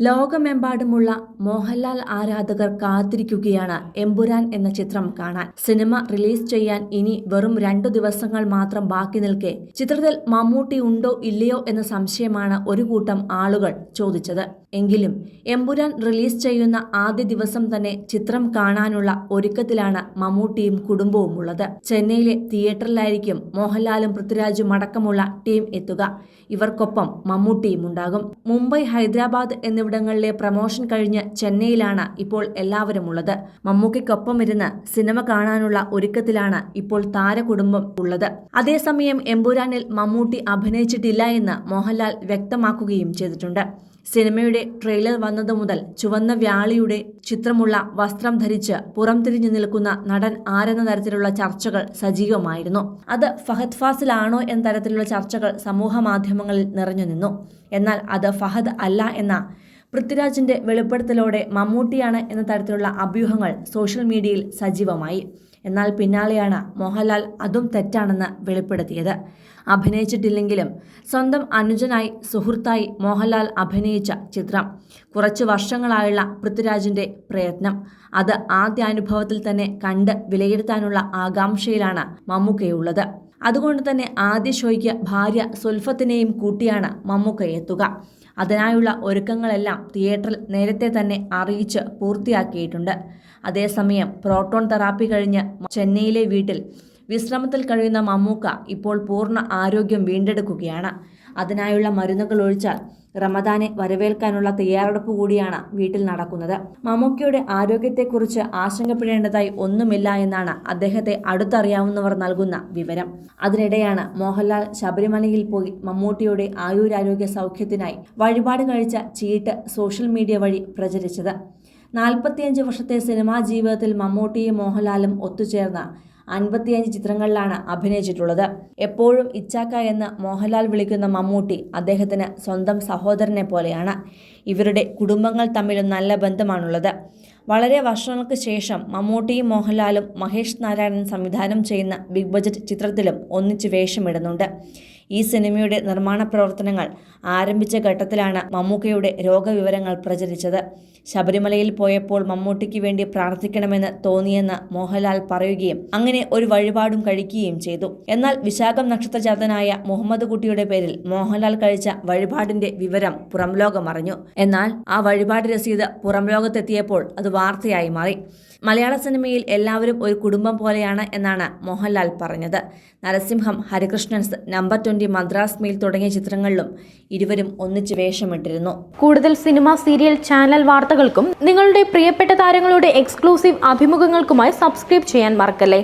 ലോകമെമ്പാടുമുള്ള മോഹൻലാൽ ആരാധകർ കാത്തിരിക്കുകയാണ് എമ്പുരാൻ എന്ന ചിത്രം കാണാൻ. സിനിമ റിലീസ് ചെയ്യാൻ ഇനി വെറും രണ്ടു ദിവസങ്ങൾ മാത്രം ബാക്കി നിൽക്കെ. ചിത്രത്തിൽ മമ്മൂട്ടി ഉണ്ടോ ഇല്ലയോ എന്ന സംശയമാണ് ഒരു കൂട്ടം ആളുകൾ ചോദിച്ചത്. എങ്കിലും എമ്പുരാൻ റിലീസ് ചെയ്യുന്ന ആദ്യ ദിവസം തന്നെ ചിത്രം കാണാനുള്ള ഒരുക്കത്തിലാണ് മമ്മൂട്ടിയും കുടുംബവും ഉള്ളത് ചെന്നൈയിലെ തിയേറ്ററിലായിരിക്കും മോഹൻലാലും പൃഥ്വിരാജും അടക്കമുള്ള ടീം എത്തുക. ഇവർക്കൊപ്പം മമ്മൂട്ടിയും ഉണ്ടാകും. മുംബൈ ഹൈദരാബാദ് എന്നിവിടങ്ങളിലെ പ്രമോഷൻ കഴിഞ്ഞ് ചെന്നൈയിലാണ് ഇപ്പോൾ എല്ലാവരും ഉള്ളത് ഇരുന്ന് സിനിമ കാണാനുള്ള ഒരുക്കത്തിലാണ് ഇപ്പോൾ താരകുടുംബം ഉള്ളത്. അതേസമയം എമ്പുരാനിൽ മമ്മൂട്ടി അഭിനയിച്ചിട്ടില്ല എന്ന് മോഹൻലാൽ വ്യക്തമാക്കുകയും ചെയ്തിട്ടുണ്ട്. സിനിമയുടെ ട്രെയിലർ വന്നതു മുതൽ ചുവന്ന വ്യാളിയുടെ ചിത്രമുള്ള വസ്ത്രം ധരിച്ച് പുറംതിരിഞ്ഞു നിൽക്കുന്ന നടൻ ആരെന്ന തരത്തിലുള്ള ചർച്ചകൾ സജീവമായിരുന്നു. അത് ഫഹദ് ഫാസിലാണോ എന്ന തരത്തിലുള്ള ചർച്ചകൾ സമൂഹ മാധ്യമങ്ങളിൽ നിറഞ്ഞു നിന്നു. എന്നാൽ അത് ഫഹദ് അല്ല എന്ന പൃഥ്വിരാജിന്റെ വെളിപ്പെടുത്തലോടെ മമ്മൂട്ടിയാണ് എന്ന തരത്തിലുള്ള അഭ്യൂഹങ്ങൾ സോഷ്യൽ മീഡിയയിൽ സജീവമായി. എന്നാൽ പിന്നാലെയാണ് മോഹൻലാൽ അതും തെറ്റാണെന്ന് വെളിപ്പെടുത്തിയത്. അഭിനയിച്ചിട്ടില്ലെങ്കിലും സ്വന്തം അനുജനായി സുഹൃത്തായി മോഹൻലാൽ അഭിനയിച്ച ചിത്രം. കുറച്ചു വർഷങ്ങളായുള്ള പൃഥ്വിരാജിന്റെ പ്രയത്നം. അത് ആദ്യ അനുഭവത്തിൽ തന്നെ കണ്ട് വിലയിരുത്താനുള്ള ആകാംക്ഷയിലാണ് മമ്മൂക്കയുള്ളത്. അതുകൊണ്ട് തന്നെ ആദ്യ ഷോയ്ക്ക് ഭാര്യ സുൽഫത്തിനെയും കൂട്ടിയാണ് മമ്മൂക്ക എത്തുക. അതിനായുള്ള ഒരുക്കങ്ങളെല്ലാം തിയേറ്ററിൽ നേരത്തെ തന്നെ അറിയിച്ച് പൂർത്തിയാക്കിയിട്ടുണ്ട്. അതേസമയം പ്രോട്ടോൺ തെറാപ്പി കഴിഞ്ഞ് ചെന്നൈയിലെ വീട്ടിൽ വിശ്രമത്തിൽ കഴിയുന്ന മമ്മൂക്ക ഇപ്പോൾ പൂർണ ആരോഗ്യം വീണ്ടെടുക്കുകയാണ്. അതിനായുള്ള മരുന്നുകൾ ഒഴിച്ചാൽ റമദാനെ വരവേൽക്കാനുള്ള തയ്യാറെടുപ്പ് കൂടിയാണ് വീട്ടിൽ നടക്കുന്നത്. മമ്മൂക്കയുടെ ആരോഗ്യത്തെക്കുറിച്ച് ആശങ്കപ്പെടേണ്ടതായി ഒന്നുമില്ല എന്നാണ് അദ്ദേഹത്തെ അടുത്തറിയാവുന്നവർ നൽകുന്ന വിവരം. അതിനിടെയാണ് മോഹൻലാൽ ശബരിമലയിൽ പോയി മമ്മൂട്ടിയുടെ ആയുരാരോഗ്യ സൗഖ്യത്തിനായി വഴിപാട് കഴിച്ച ചീട്ട് സോഷ്യൽ മീഡിയ വഴി പ്രചരിച്ചത്. നാൽപ്പത്തിയഞ്ച് വർഷത്തെ സിനിമാ ജീവിതത്തിൽ മമ്മൂട്ടിയും മോഹൻലാലും ഒത്തുചേർന്ന അൻപത്തിയഞ്ച് ചിത്രങ്ങളിലാണ് അഭിനയിച്ചിട്ടുള്ളത്. എപ്പോഴും ഇച്ചാക്ക എന്ന് മോഹൻലാൽ വിളിക്കുന്ന മമ്മൂട്ടി അദ്ദേഹത്തിന് സ്വന്തം സഹോദരനെ പോലെയാണ്. ഇവരുടെ കുടുംബങ്ങൾ തമ്മിലും നല്ല ബന്ധമാണുള്ളത്. വളരെ വർഷങ്ങൾക്ക് ശേഷം മമ്മൂട്ടിയും മോഹൻലാലും മഹേഷ് നാരായണൻ സംവിധാനം ചെയ്യുന്ന ബിഗ് ബജറ്റ് ചിത്രത്തിലും ഒന്നിച്ച് വേഷമിടുന്നുണ്ട്. ഈ സിനിമയുടെ നിർമ്മാണ പ്രവർത്തനങ്ങൾ ആരംഭിച്ച ഘട്ടത്തിലാണ് മമ്മൂക്കയുടെ രോഗവിവരങ്ങൾ പ്രചരിച്ചത്. ശബരിമലയിൽ പോയപ്പോൾ മമ്മൂട്ടിക്ക് വേണ്ടി പ്രാർത്ഥിക്കണമെന്ന് തോന്നിയെന്ന് മോഹൻലാൽ പറയുകയും അങ്ങനെ ഒരു വഴിപാടും കഴിക്കുകയും ചെയ്തു. എന്നാൽ വിശാഖം നക്ഷത്രജാതനായ മുഹമ്മദ് കുട്ടിയുടെ പേരിൽ മോഹൻലാൽ കഴിച്ച വഴിപാടിന്റെ വിവരം പുറംലോകം അറിഞ്ഞു എന്നാൽ ആ വഴിപാട് രസീത് പുറംലോകത്തെത്തിയപ്പോൾ അത് വാർത്തയായി മാറി. മലയാള സിനിമയിൽ എല്ലാവരും ഒരു കുടുംബം പോലെയാണ് എന്നാണ് മോഹൻലാൽ പറഞ്ഞത്. Narasimham Harikrishnans number twenty Madras mail തുടങ്ങിയ ചിത്രങ്ങളിലും ഇരുവരും ഒന്നിച്ച് വേഷമിട്ടിരുന്നു. കൂടുതൽ സിനിമ സീരിയൽ ചാനൽ വാർത്തകൾക്കും നിങ്ങളുടെ പ്രിയപ്പെട്ട താരങ്ങളുടെ എക്സ്ക്ലൂസീവ് അഭിമുഖങ്ങൾക്കുമായി സബ്സ്ക്രൈബ് ചെയ്യാൻ മറക്കല്ലേ?